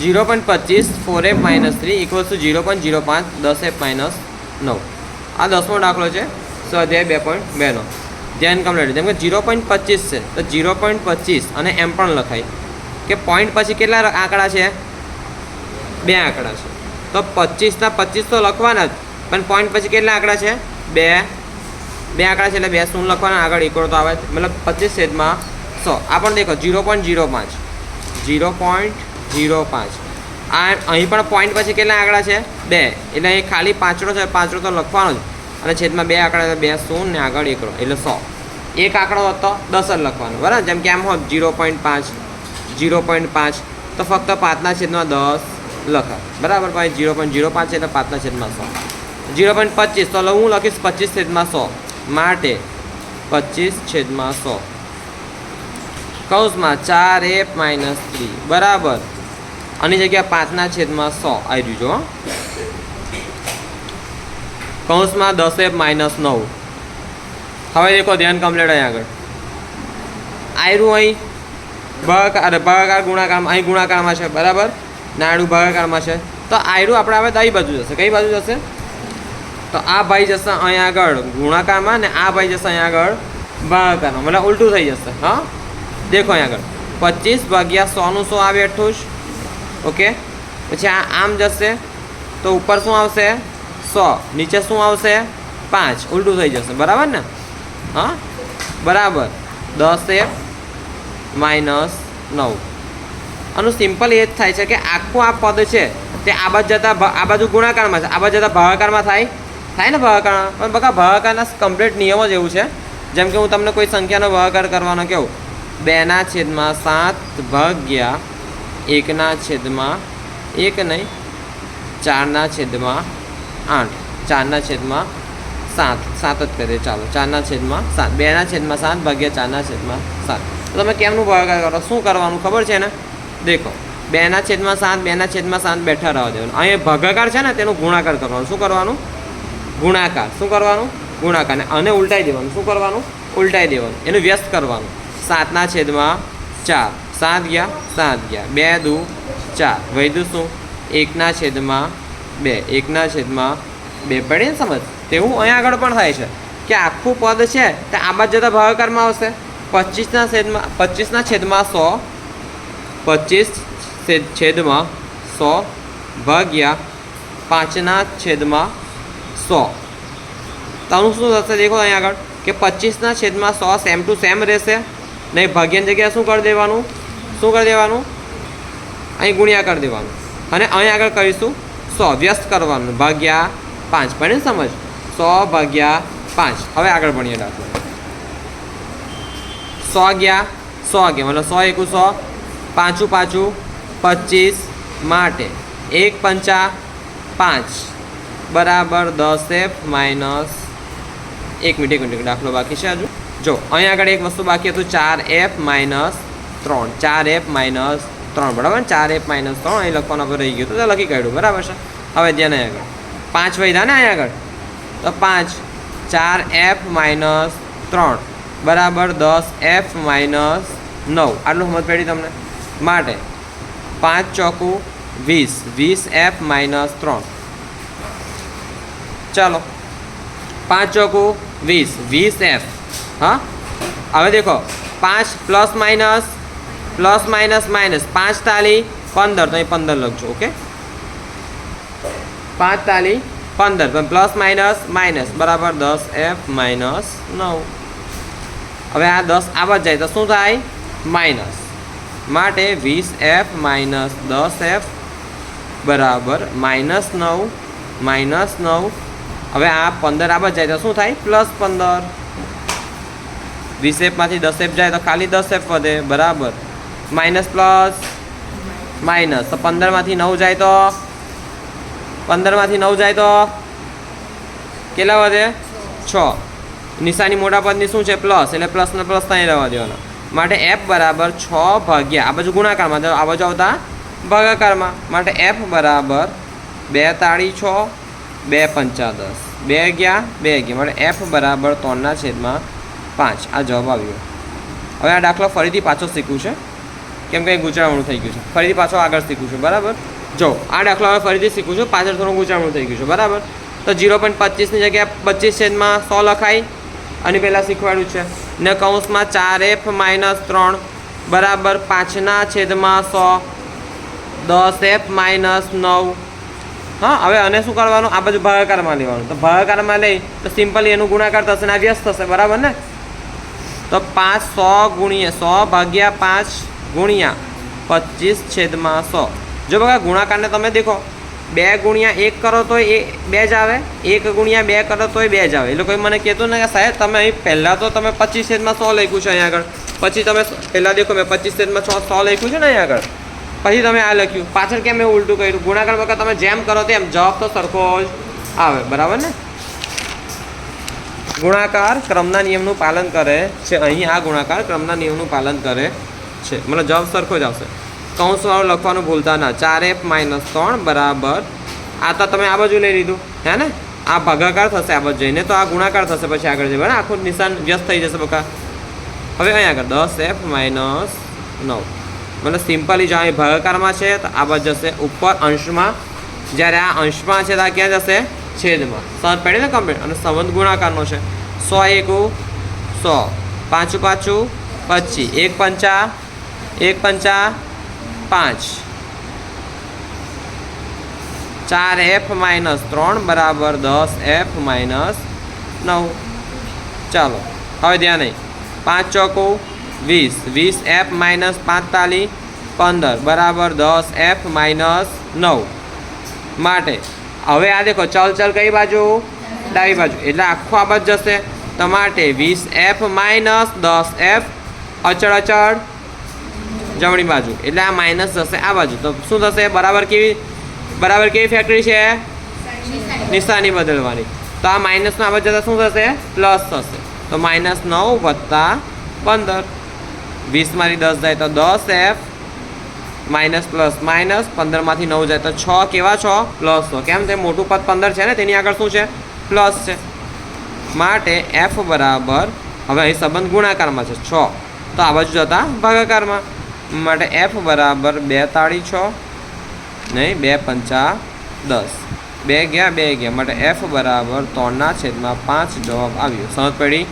Zero point પચીસ four F minus three equals to zero point zero પાંચ, દસ F minus નવ. આ દસમો દાખલો છે, સ્વાધ્યાય બે પોઈન્ટ બેનો. ધ્યાન કમ્પ્લેટ જેમ કે જીરો પોઈન્ટ પચીસ છે, તો જીરો પોઈન્ટ પચીસ અને એમ પણ લખાય. કે પોઈન્ટ પછી કેટલા આંકડા છે? બે આંકડા છે. તો પચીસના પચીસ તો લખવાના જ, પણ પોઈન્ટ પછી કેટલા આંકડા છે? બે. બે આંકડા છે એટલે બે શૂન્ય લખવાના, આગળ એકડો તો આવે મતલબ પચીસ છેદમાં સો. આ પણ દેખો, જીરો પોઈન્ટ જીરો પાંચ. જીરો પોઈન્ટ જીરો પાંચ. આ અહીં પણ પોઈન્ટ પછી કેટલા આંકડા છે? બે. એટલે અહીં ખાલી પાંચડો છે, પાંચડો તો લખવાનો જ. અને છેદમાં બે આંકડા બે શૂન્ય ને આગળ એકડો. એટલે સો. એક આંકડો હતો, દસ જ લખવાનો. બરાબર? જેમ કે આમ હોત જીરો પોઈન્ટ પાંચ જીરો પોઈન્ટ પાંચ. તો ફક્ત પાંચના છેદમાં દસ લખા બરાબર? ભાઈ જીરો પોઈન્ટ જીરો પાંચ છે એટલે પાંચના છેદમાં સો. જીરો પોઈન્ટ પચીસ. તો હું લખીશ પચીસ છેદમાં સો. માટે પચીસ છેદમાં સો. કૌંસમાં ચાર એફ માઇનસ થ્રી બરાબર? આની જગ્યા પાંચના છેદમાં સો આવી રહ્યું જો. કૌંસમાં દસ માઇનસ નવ. હવે દેખો, ધ્યાન કમ્પ્લેટ અહીં આગળ. આયરું અહીં. ભાગાકાર ભાગાકાર ગુણાકારમાં અહીં ગુણાકારમાં છે, બરાબર? નાયડું ભાગાકારમાં છે. તો આયરું આપણે હવે કઈ બાજુ જશે. કઈ બાજુ જશે? તો આ ભાઈ જશે અહીં આગળ ગુણાકારમાં ને આ ભાઈ જશે અહીં આગળ ભાગાકારમાં મતલબ ઉલટું થઈ જશે, હા? દેખો અહીં આગળ. પચીસ ભાગ્યા સોનું સો આવે એટલું જ ઓકે? પછી આ આમ જશે, તો ઉપર શું આવશે? સો. નીચે શું આવશે? પાંચ. ઉલટું થઈ જશે. બરાબર ને? હા? બરાબર. દસ એક, માઇનસ નવ. આનું સિમ્પલ એ જ થાય છે કે આખું આ પદ છે તે આ બાજુ જતા આ બાજુ ગુણાકારમાં છે. આ બાજુ જતા ભાગાકારમાં થાય. થાય ને ભાગાકાર? પણ બકા ભાગાકારના કમ્પ્લીટ નિયમ જ એવું છે. જેમ કે હું તમને કોઈ સંખ્યાનો ભાગાકાર કરવાનો કહું બેના છેદમાં સાત ભાગ્યા એકના છેદમાં એક નહીં, ચારના છેદમાં આઠ. ચારના છેદમાં સાત. સાત જ કરીએ ચાલો. ચારના છેદમાં સાત. બેના છેદમાં સાત ભાગ્યા ચારના છેદમાં સાત. તો તમે કેમનું ભાગાકાર કરો? શું કરવાનું ખબર છે ને? દેખો. બેના છેદમાં સાત, બેના છેદમાં સાત બેઠા રહેવા દેવાનું. અહીંયા ભાગાકાર છે ને, તેનું ગુણાકાર કરવાનું. શું કરવાનું? ગુણાકાર. શું કરવાનું? ગુણાકાર. અને ઉલટાઈ દેવાનું. શું કરવાનું? ઉલટાઈ દેવાનું. એનું વ્યસ્ત કરવાનું. સાતના છેદમાં ચાર. સાત ગયા સાત ગયા બે, દુ, ચાર. વૈધું શું? એકના છેદમાં બે. એકના છેદમાં બે. પડે ને સમજ? તેવું અહીંયા આગળ પણ થાય છે કે આખું પદ છે તે આ બાજુ જતા ભાવકારમાં આવશે. પચીસના છેદમાં પચીસના છેદમાં સો, પચીસ છેદમાં સો ભાગ્યા પાંચના છેદમાં સો. તારું શું થશે દેખો અહીંયા આગળ? કે પચીસના છેદમાં સો સેમ ટુ સેમ રહેશે. નહીં, ભાગ્યની જગ્યાએ શું કરી દેવાનું? શું કરી દેવાનું? અહીં ગુણ્યા કરી દેવાનું. અને અહીં આગળ કરીશું સો, વ્યસ્ત કરવાનું. ભાગ્યા પાંચ. પણ સમજ? સો ભાગ્યા પાંચ. હવે આગળ ભણીએ દાખલો. સો ગયા સો ગયા મતલબ સો એકુ સો, પાંચું પાંચું, પચીસ માટે. એક પંચા પાંચ. બરાબર દસ એફ માઇનસ એક મિનિટ એક મિનિટ. દાખલો બાકી છે હજુ. જો, અહીં આગળ એક વસ્તુ બાકી હતું, ચાર એફ માઇનસ ત્રણ, ચાર એફ માઇનસ ત્રણ, બરાબર? ચાર એફ માઇનસ ત્રણ, અહીં લખવાનું આપણે રહી ગયું તો લખી કાઢ્યું, બરાબર છે? હવે ધ્યાન આગળ. પાંચ વધ્યા ને અહીં આગળ? તો પાંચ, ચાર એફ માઇનસ ત્રણ, બરાબર? દસ એફ માઇનસ નવ. આટલું સમજ પડી તમને? માટે પાંચ ચોકું વીસ વીસ એફ માઇનસ ત્રણ. ચાલો. પાંચ ચોકું વીસ વીસ એફ હા? હવે દેખો, પાંચ plus minus plus, minus minus. પાંચ તાલી, પંદર. તો અહીં પંદર લખજો, ઓકે? પાંચ તાલી, પંદર. પણ પ્લસ, માઇનસ માઇનસ. બરાબર દસ, એફ, માઇનસ નવ. હવે આ દસ આવા જાય. તો શું થાય? માઇનસ. માટે વીસ, એફ, માઇનસ દસ, એફ. બરાબર. માઇનસ નવ માઇનસ નવ. હવે આ પંદર આવા જાય. તો શું થાય? પ્લસ પંદર. વીસ એફમાંથી દસ એફ જાય તો ખાલી દસ એફ વધે. બરાબર. Minus plus minus. તો પંદરમાંથી નવ જાય તો? પંદરમાંથી નવ જાય તો? કેટલા વધે? છ. નિશાની મોટા પદની શું છે? પ્લસ. એટલે પ્લસને પ્લસ ત્યાં રહેવા દેવાનો. માટે એફ બરાબર છ ભાગ્યા. આ બાજુ ગુણાકારમાં. આ બાજુ આવતા ભાગાકારમાં. માટે એફ બરાબર બે તાળી છ, બે પંચા દસ બે ગયા બે ગયા. માટે એફ બરાબર ત્રણના છેદમાં પાંચ. આ જવાબ આવ્યો. હવે આ દાખલો ફરીથી પાછો શીખવું છે. કેમ કે ગૂંચળામણું થઈ ગયું છે. ફરીથી પાછો આગળ શીખું છું, બરાબર? જો, આ દાખલો હવે ફરીથી શીખું છું, પાછળ થોડું ગૂંચળામણું થઈ ગયું છે, બરાબર? તો જીરો પોઈન્ટ પચીસની જગ્યાએ પચીસ છેદમાં સો લખાય. અને પહેલાં શીખવાડ્યું છે, ને કૌંસમાં ચાર એફ માઇનસ ત્રણ, બરાબર? પાંચના છેદમાં સો, દસ એફ માઇનસ નવ. હા, હવે આને શું કરવાનું? આ બાજુ ભાગાકારમાં લેવાનું. તો ભાગાકારમાં લઈ, તો સિમ્પલી એનું ગુણાકાર થશે ને આ વ્યસ્ત થશે, બરાબર ને? તો પાંચ સો ગુણ્યા સો ભાગ્યા પાંચ ગુણ્યા પચીસ છેદમાં સો. જો બघा ગુણાકારને તમે દેખો, બે ગુણ્યા એક કરો તો એ બે જ આવે, એક ગુણ્યા બે કરો તોય બે જ આવે. એટલે કોઈ મને કહેતું ને કે સાહેબ, તમે અહીં પહેલાં તો તમે પચીસ છેદમાં સો લખ્યું છે અહીંયા આગળ. પછી તમે પહેલાં દેખો, મેં પચીસ છેદમાં સો સો લખ્યું છે ને અહીંયા આગળ. પછી તમે આ લખ્યું. પાછળ કેમ મેં ઉલટું કર્યું? ગુણાકાર વખત તમે જેમ કરો તેમ જવાબ તો સરખો જ આવે. બરાબર ને? ગુણાકાર ક્રમના નિયમનું પાલન કરે છે. અહીં આ ગુણાકાર ક્રમના નિયમનું પાલન કરે છે. મતલબ જવાબ સરખો જ આવશે. કૌંસવાળું લખવાનું ભૂલતા ના. ચાર એફ માઇનસ ત્રણ બરાબર. આ તો તમે આ બાજુ લઈ લીધું. હે ને? આ ભાગાકાર થશે આ બાજુ જઈને. તો આ ગુણાકાર થશે પછી આગળ જઈને. બરાબર? આખું નિશાન વ્યસ્ત થઈ જશે બકા. હવે અહીંયા આગળ દસ એફ માઇનસ નવ. મતલબ સિમ્પલી જો અહીં ભાગાકારમાં છે તો આ બાજુ જશે ઉપર અંશમાં. જ્યારે આ અંશમાં છે તો આ ક્યાં જશે? છેદમાં. સંત પડે ને કમ્પ્લીટ અને સંબંધ ગુણાકારનો છે. સો એકુ સો. પાંચું પાછું પચીસ. એક પંચા એક પંચા પાંચ. ચાર એફ માઇનસ ત્રણ બરાબર દસ એફ માઇનસ નવ. ચાલો, હવે ધ્યાન નહીં પાંચ ચોકું વીસ. વીસ એફ માઇનસ પાંતાલીસ. પંદર બરાબર દસ એફ માઇનસ નવ. માટે, હવે આ દેખો, ચલ ચલ કઈ બાજુ? ડાબી બાજુ. એટલે આખું આ જશે. તો માટે વીસ એફ માઇનસ દસ એફ અચળ અચળ જમણી બાજુ. એટલે આ માઇનસ થશે આ બાજુ. તો શું થશે? બરાબર કેવી બરાબર કેવી ફેક્ટરી છે? નિશાની બદલવાની. તો આ માઇનસના આ જતાં શું થશે? પ્લસ થશે. તો માઇનસ નવ વત્તા પંદર. વીસમાંથી દસ જાય તો દસ એફ માઇનસ પ્લસ માઇનસ પંદરમાંથી નવ જાય તો છ. કેવા છ? પ્લસ છો. કેમ? તે મોટું પદ પંદર છે ને? તેની આગળ શું છે? પ્લસ છે. માટે એફ બરાબર, હવે અહીં સંબંધ ગુણાકારમાં છે છ. તો આ બાજુ જતા ભાગાકારમાં. માટે એફ બરાબર બેતાળી છ, નહીં, બે પંચા દસ. બે ગયા બે ગયા. માટે એફ બરાબર ત્રણના છેદમાં પાંચ જવાબ આવ્યો. સમજ પડી?